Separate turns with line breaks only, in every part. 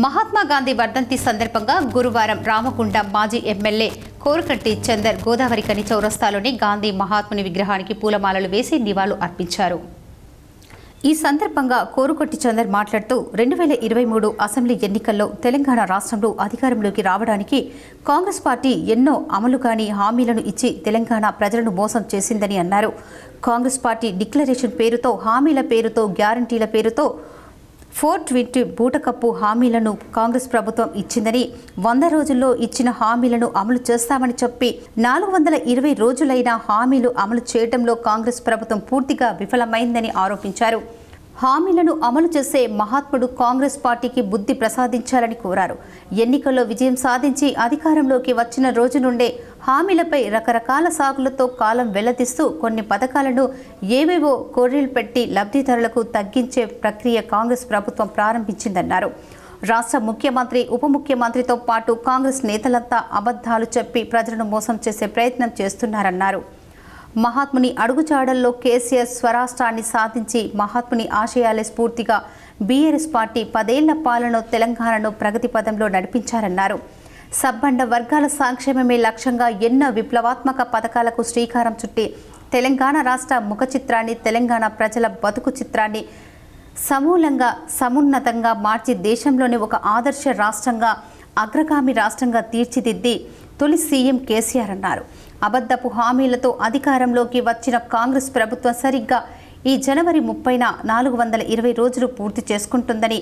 మహాత్మా గాంధీ వర్ధంతి సందర్భంగా గురువారం రామగుండం మాజీ ఎమ్మెల్యే కోరకట్టి చందర్ గోదావరి కని చౌరస్తాలోని గాంధీ మహాత్ముని విగ్రహానికి పూలమాలలు వేసి నివాళులు అర్పించారు. ఈ సందర్భంగా కోరుకొట్టి చందర్ మాట్లాడుతూ రెండు వేల ఇరవై మూడు అసెంబ్లీ ఎన్నికల్లో తెలంగాణ రాష్ట్రంలో అధికారంలోకి రావడానికి కాంగ్రెస్ పార్టీ ఎన్నో అమలు కాని హామీలను ఇచ్చి తెలంగాణ ప్రజలను మోసం చేసిందని అన్నారు. కాంగ్రెస్ పార్టీ డిక్లరేషన్ పేరుతో హామీల పేరుతో గ్యారంటీల పేరుతో ఫోర్ ట్వంటీ బూటకప్పు హామీలను కాంగ్రెస్ ప్రభుత్వం ఇచ్చిందని వంద రోజుల్లో ఇచ్చిన హామీలను అమలు చేస్తామని చెప్పి నాలుగు వందల ఇరవై రోజులైన హామీలు అమలు చేయడంలో కాంగ్రెస్ ప్రభుత్వం పూర్తిగా విఫలమైందని ఆరోపించారు. హామీలను అమలు చేసే మహాత్ముడు కాంగ్రెస్ పార్టీకి బుద్ధి ప్రసాదించాలని కోరారు. ఎన్నికల్లో విజయం సాధించి అధికారంలోకి వచ్చిన రోజు నుండే హామీలపై రకరకాల సాగులతో కాలం వెల్లదీస్తూ కొన్ని పథకాలను ఏవేవో కోర్రీలు పెట్టి లబ్ధిదారులకు తగ్గించే ప్రక్రియ కాంగ్రెస్ ప్రభుత్వం ప్రారంభించిందన్నారు. రాష్ట్ర ముఖ్యమంత్రి ఉప ముఖ్యమంత్రితో పాటు కాంగ్రెస్ నేతలంతా అబద్ధాలు చెప్పి ప్రజలను మోసం చేసే ప్రయత్నం చేస్తున్నారన్నారు. మహాత్ముని అడుగుచాడల్లో కేసీఆర్ స్వరాష్ట్రాన్ని సాధించి మహాత్ముని ఆశయాలే స్ఫూర్తిగా బీఆర్ఎస్ పార్టీ పదేళ్ళ పాలన తెలంగాణను ప్రగతి పదంలో నడిపించారన్నారు. సబ్బండ వర్గాల సంక్షేమమే లక్ష్యంగా ఎన్నో విప్లవాత్మక పథకాలకు శ్రీకారం చుట్టి తెలంగాణ రాష్ట్ర ముఖ చిత్రాన్ని తెలంగాణ ప్రజల బతుకు చిత్రాన్ని సమూలంగా సమున్నతంగా మార్చి దేశంలోని ఒక ఆదర్శ రాష్ట్రంగా అగ్రగామి రాష్ట్రంగా తీర్చిదిద్ది తొలి సీఎం కేసీఆర్ అన్నారు. అబద్ధపు హామీలతో అధికారంలోకి వచ్చిన కాంగ్రెస్ ప్రభుత్వం సరిగ్గా ఈ జనవరి ముప్పైన నాలుగు వందల ఇరవై రోజులు పూర్తి చేసుకుంటుందని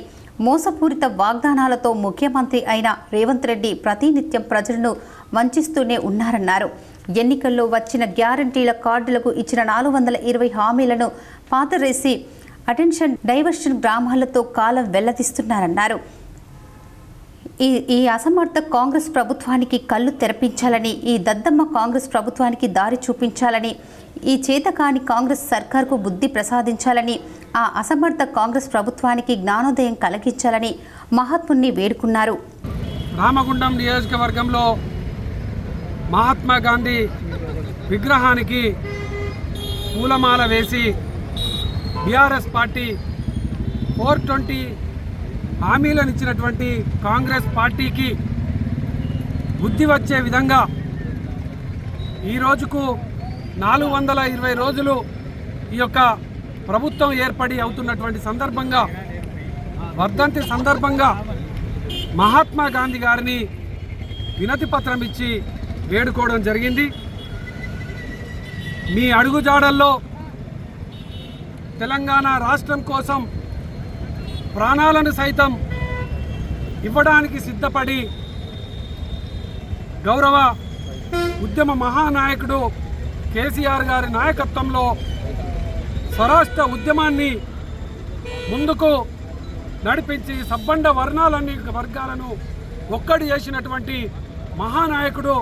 మోసపూరిత వాగ్దానాలతో ముఖ్యమంత్రి అయిన రేవంత్ రెడ్డి ప్రతినిత్యం ప్రజలను వంచిస్తూనే ఉన్నారన్నారు. ఎన్నికల్లో వచ్చిన గ్యారంటీల కార్డులకు ఇచ్చిన నాలుగు వందల ఇరవై హామీలను పాతరేసి అటెన్షన్ డైవర్షన్ గ్రామాలతో కాలం వెల్లదీస్తున్నారన్నారు. ఈ ఈ అసమర్థ కాంగ్రెస్ ప్రభుత్వానికి కళ్ళు తెరపించాలని ఈ దద్దమ్మ కాంగ్రెస్ ప్రభుత్వానికి దారి చూపించాలని ఈ చేతకాని కాంగ్రెస్ సర్కార్కు బుద్ధి ప్రసాదించాలని ఆ అసమర్థ కాంగ్రెస్ ప్రభుత్వానికి జ్ఞానోదయం కలిగించాలని మహాత్ముని వేడుకున్నారు.
రామగుండం నియోజకవర్గంలో మహాత్మా గాంధీ విగ్రహానికి పూలమాల వేసి బీఆర్ఎస్ పార్టీ ఫోర్ ట్వంటీ హామీలను ఇచ్చినటువంటి కాంగ్రెస్ పార్టీకి బుద్ధి వచ్చే విధంగా ఈ రోజుకు నాలుగు వందల ఇరవై రోజులు ఈ యొక్క ప్రభుత్వం ఏర్పడి అవుతున్నటువంటి సందర్భంగా వర్ధంతి సందర్భంగా మహాత్మా గాంధీ గారిని వినతి పత్రం ఇచ్చి వేడుకోవడం జరిగింది. మీ అడుగుజాడల్లో తెలంగాణ రాష్ట్రం కోసం ప్రాణాలను సైతం ఇవ్వడానికి సిద్ధపడి గౌరవ ఉద్యమ మహానాయకుడు కేసీఆర్ గారి నాయకత్వంలో స్వరాష్ట్ర ఉద్యమాన్ని ముందుకు నడిపించి సబ్బండ వర్ణాలన్నీ వర్గాలను ఒక్కడి చేసినటువంటి మహానాయకుడు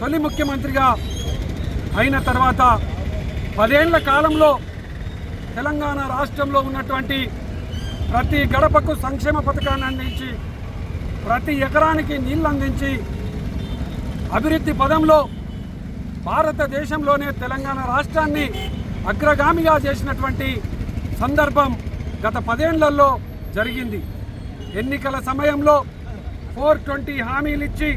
తొలి ముఖ్యమంత్రిగా అయిన తర్వాత పదేళ్ళ కాలంలో తెలంగాణ రాష్ట్రంలో ఉన్నటువంటి ప్రతి గడపకు సంక్షేమ పథకాన్ని అందించి ప్రతి ఎకరానికి నీళ్ళు అందించి అభివృద్ధి పదంలో భారతదేశంలోనే తెలంగాణ రాష్ట్రాన్ని అగ్రగామిగా చేసినటువంటి సందర్భం గత పదేళ్ళలో జరిగింది. ఎన్నికల సమయంలో ఫోర్ ట్వంటీ హామీలు ఇచ్చి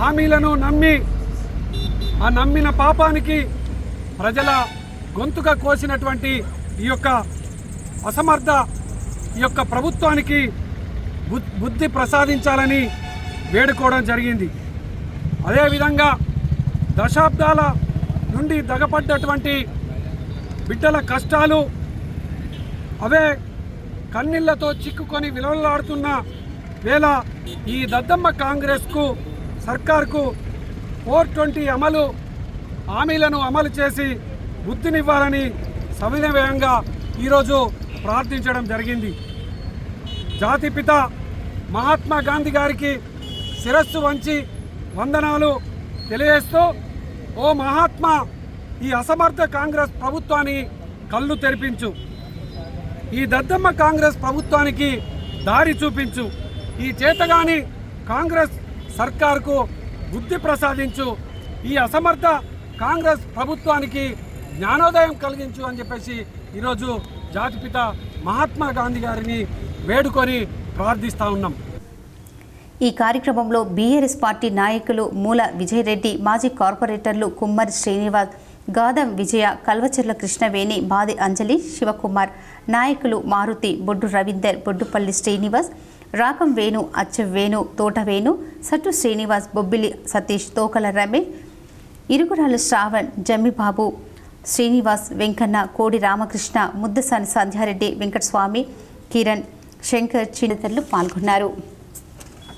హామీలను నమ్మి ఆ నమ్మిన పాపానికి ప్రజల గొంతుక కోసినటువంటి ఈ యొక్క అసమర్థ ఈ యొక్క ప్రభుత్వానికి బుద్ధి ప్రసాదించాలని వేడుకోవడం జరిగింది. అదేవిధంగా దశాబ్దాల నుండి దగపడ్డటువంటి బిడ్డల కష్టాలు అవే కన్నీళ్ళతో చిక్కుకొని విలవలాడుతున్న వేళ ఈ దద్దమ్మ కాంగ్రెస్కు సర్కార్కు ఫోర్ ట్వంటీ అమలు హామీలను అమలు చేసి బుద్ధినివ్వాలని సవినయంగా ఈరోజు ప్రార్థించడం జరిగింది. జాతిపిత మహాత్మా గాంధీ గారికి శిరస్సు వంచి వందనాలు తెలియజేస్తూ ఓ మహాత్మా ఈ అసమర్థ కాంగ్రెస్ ప్రభుత్వాన్ని కళ్ళు తెరిపించు. ఈ దద్దమ్మ కాంగ్రెస్ ప్రభుత్వానికి దారి చూపించు. ఈ చేతగాని కాంగ్రెస్ సర్కార్కు బుద్ధి ప్రసాదించు. ఈ అసమర్థ కాంగ్రెస్ ప్రభుత్వానికి జ్ఞానోదయం కలిగించు అని చెప్పేసి ఈరోజు జాతిపిత మహాత్మా గాంధీ గారిని వేడుకొని ప్రార్థిస్తూ ఉన్నాం.
ఈ కార్యక్రమంలో బీఆర్ఎస్ పార్టీ నాయకులు మూల విజయరెడ్డి మాజీ కార్పొరేటర్లు కుమ్మరి శ్రీనివాస్ గాదం విజయ కల్వచెర్ల కృష్ణవేణి బాది అంజలి శివకుమార్ నాయకులు మారుతి బొడ్డు రవీందర్ బొడ్డుపల్లి శ్రీనివాస్ రాకం వేణు అచ్చవేణు వేణు తోట వేణు సట్టు శ్రీనివాస్ బొబ్బిలి సతీష్ తోకల రమేష్ ఇరుగురాలు శ్రావణ్ జమ్మిబాబు శ్రీనివాస్ వెంకన్న కోడి రామకృష్ణ ముద్దసాని సంధ్యారెడ్డి వెంకటస్వామి కిరణ్ శంకర్ చిన్నతరులు పాల్గొన్నారు.